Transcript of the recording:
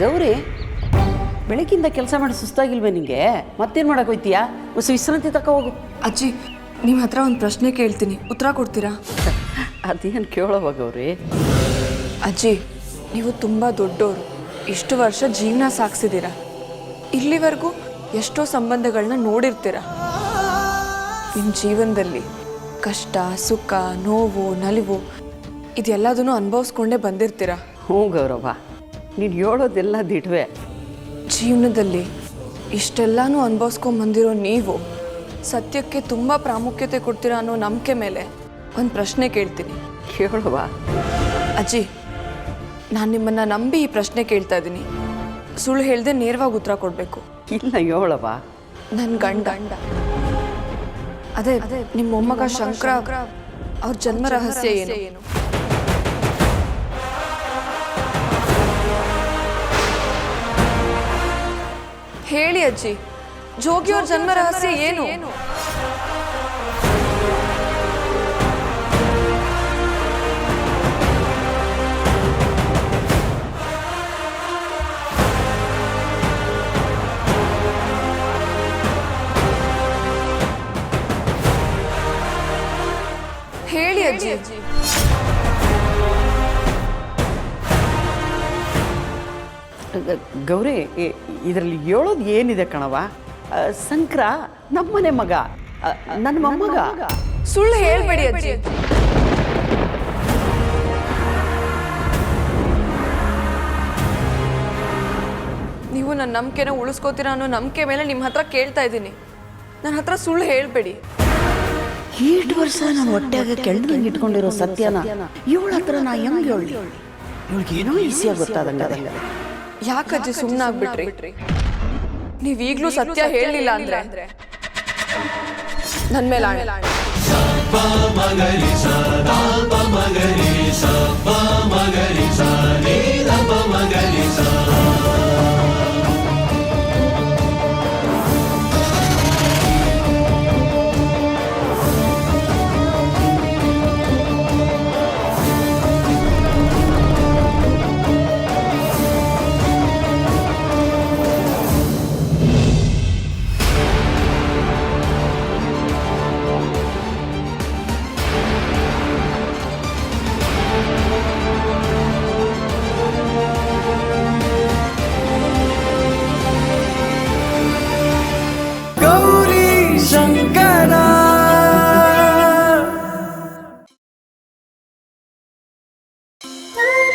ಗೌರಿ ಬೆಳಗ್ಗಿಂದ ಕೆಲಸ ಮಾಡಿ ಸುಸ್ತಾಗಿಲ್ವೇ ನಿಂಗೆ? ಮತ್ತೇನು ಮಾಡಕ್ಕೆ ಹೋಯ್ತೀಯಾ ಹೊಸ ವಿಶ್ರಾಂತಿ ತಕ ಹೋಗು. ಅಜ್ಜಿ ನಿಮ್ಮ ಹತ್ರ ಒಂದು ಪ್ರಶ್ನೆ ಕೇಳ್ತೀನಿ. ಉತ್ತರ ಕೊಡ್ತೀರಾ? ಅದೇನು ಕೇಳೋವ ಗೌರಿ? ಅಜ್ಜಿ ನೀವು ತುಂಬ ದೊಡ್ಡವರು ಇಷ್ಟು ವರ್ಷ ಜೀವನ ಸಾಗಿಸಿದ್ದೀರ ಇಲ್ಲಿವರೆಗೂ ಎಷ್ಟೋ ಸಂಬಂಧಗಳನ್ನ ನೋಡಿರ್ತೀರ. ನಿಮ್ಮ ಜೀವನದಲ್ಲಿ ಕಷ್ಟ ಸುಖ ನೋವು ನಲಿವು ಇದೆಲ್ಲದನ್ನು ಅನುಭವಿಸ್ಕೊಂಡೇ ಬಂದಿರ್ತೀರ? ಹ್ಞೂ ಗೌರವ ನೀನು ಹೇಳೋದೆಲ್ಲ ದಿಟ್ವೆ. ಜೀವನದಲ್ಲಿ ಇಷ್ಟೆಲ್ಲನೂ ಅನುಭವಿಸ್ಕೊಂಡು ಬಂದಿರೋ ನೀವು ಸತ್ಯಕ್ಕೆ ತುಂಬ ಪ್ರಾಮುಖ್ಯತೆ ಕೊಡ್ತೀರಾ ಅನ್ನೋ ನಂಬಿಕೆ ಮೇಲೆ ಒಂದು ಪ್ರಶ್ನೆ ಕೇಳ್ತೀನಿ. ಕೇಳುವ ಅಜ್ಜಿ ನಾನು ನಿಮ್ಮನ್ನು ನಂಬಿ ಈ ಪ್ರಶ್ನೆ ಕೇಳ್ತಾ ಇದ್ದೀನಿ. ಸುಳ್ಳು ಹೇಳ್ದೆ ನೇರವಾಗಿ ಉತ್ತರ ಕೊಡಬೇಕು. ಇಲ್ಲ ಹೇಳವ ನನ್ನ ಗಂಡ. ಅದೇ ಅದೇ ನಿಮ್ಮ ಮೊಮ್ಮಗ ಶಂಕರ ಅವ್ರ ಜನ್ಮ ರಹಸ್ಯ ಏನು? ಹೇಳಿ ಅಜ್ಜಿ. ಜೋಗಿ ಅವ್ರ ಜನ್ಮ ರಹಸ್ಯ ಏನು? ಹೇಳಿ ಅಜ್ಜಿ. ಗೌರಿ ಇದರಲ್ಲಿ ಹೇಳೋದು ಏನಿದೆ ಕಣವ ಸಂಕ್ರಾ ನಮ್ಮನೆ ಮಗ. ನನ್ನ ಮೊಮ್ಮಗ. ಸುಳ್ಳು ಹೇಳ್ಬೇಡಿ ಅಜ್ಜಿ. ನೀವು ನನ್ನ ನಂಬಿಕೆನ ಉಳಿಸ್ಕೋತೀರ ಅನ್ನೋ ನಂಬಿಕೆ ಮೇಲೆ ನಿಮ್ಮ ಹತ್ರ ಕೇಳ್ತಾ ಇದ್ದೀನಿ. ನನ್ನ ಹತ್ರ ಸುಳ್ಳು ಹೇಳ್ಬೇಡಿ. ಈಟ್ ವರ್ಷ ನಾನು ಹೊಟ್ಟೆಗೆ ಕೆಳ್ದಂಗೆ ಇಟ್ಕೊಂಡಿರೋ ಸತ್ಯನ ಇವಳ ಹತ್ರ ನಾ ಹೆಂಗೆ ಹೇಳಿ ಇವಳಿಗೆ ಏನೋ ಈಸಿಯಾಗಿ ಗೊತ್ತಾದಂಗೆ ಯಾಕಜ್ಜಿ ಸುಮ್ಮನಾಗ್ಬಿಟ್ರಿ ನೀವ್ ಈಗ್ಲೂ ಸತ್ಯ ಹೇಳಲಿಲ್ಲ ಅಂದ್ರೆ? ನನ್ ಮೇಲೆ ಆಣೆ. Bye.